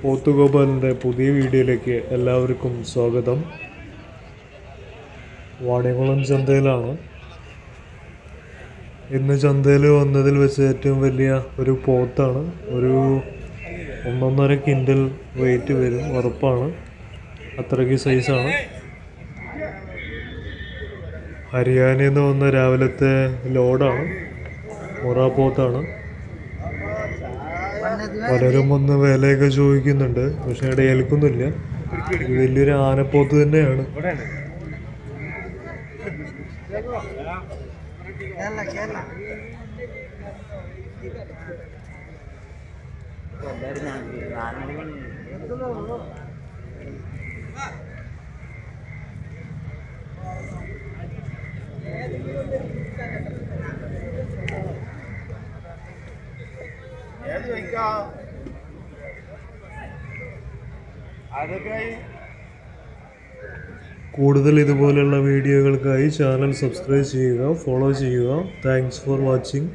പോത്തുഗോപാലിന്റെ പുതിയ വീഡിയോയിലേക്ക് എല്ലാവർക്കും സ്വാഗതം. വാണിയംകുളം ചന്തയിലാണ്. ഇന്ന് ചന്തയിൽ വന്നതിൽ വെച്ച് ഏറ്റവും വലിയ ഒരു പോത്താണ്. ഒരു ഒന്നൊന്നര കിൻഡൽ വെയിറ്റ് വരും ഉറപ്പാണ്. അത്രയ്ക്ക് സൈസാണ് ഹരിയാനയിൽ നിന്ന് വന്ന രാവിലത്തെ ലോഡാണ് മൊറാ പോത്താണ്. പലരും വന്ന് വിലയൊക്കെ ചോദിക്കുന്നുണ്ട്. പക്ഷെ ഇവിടെ ഏൽക്കുന്നില്ല. വലിയൊരു ആനപ്പോത്ത് തന്നെയാണ്. കൂടുതൽ ഇതുപോലെയുള്ള വീഡിയോകൾക്കായി ചാനൽ സബ്സ്ക്രൈബ് ചെയ്യുക ഫോളോ ചെയ്യുക. Thanks for watching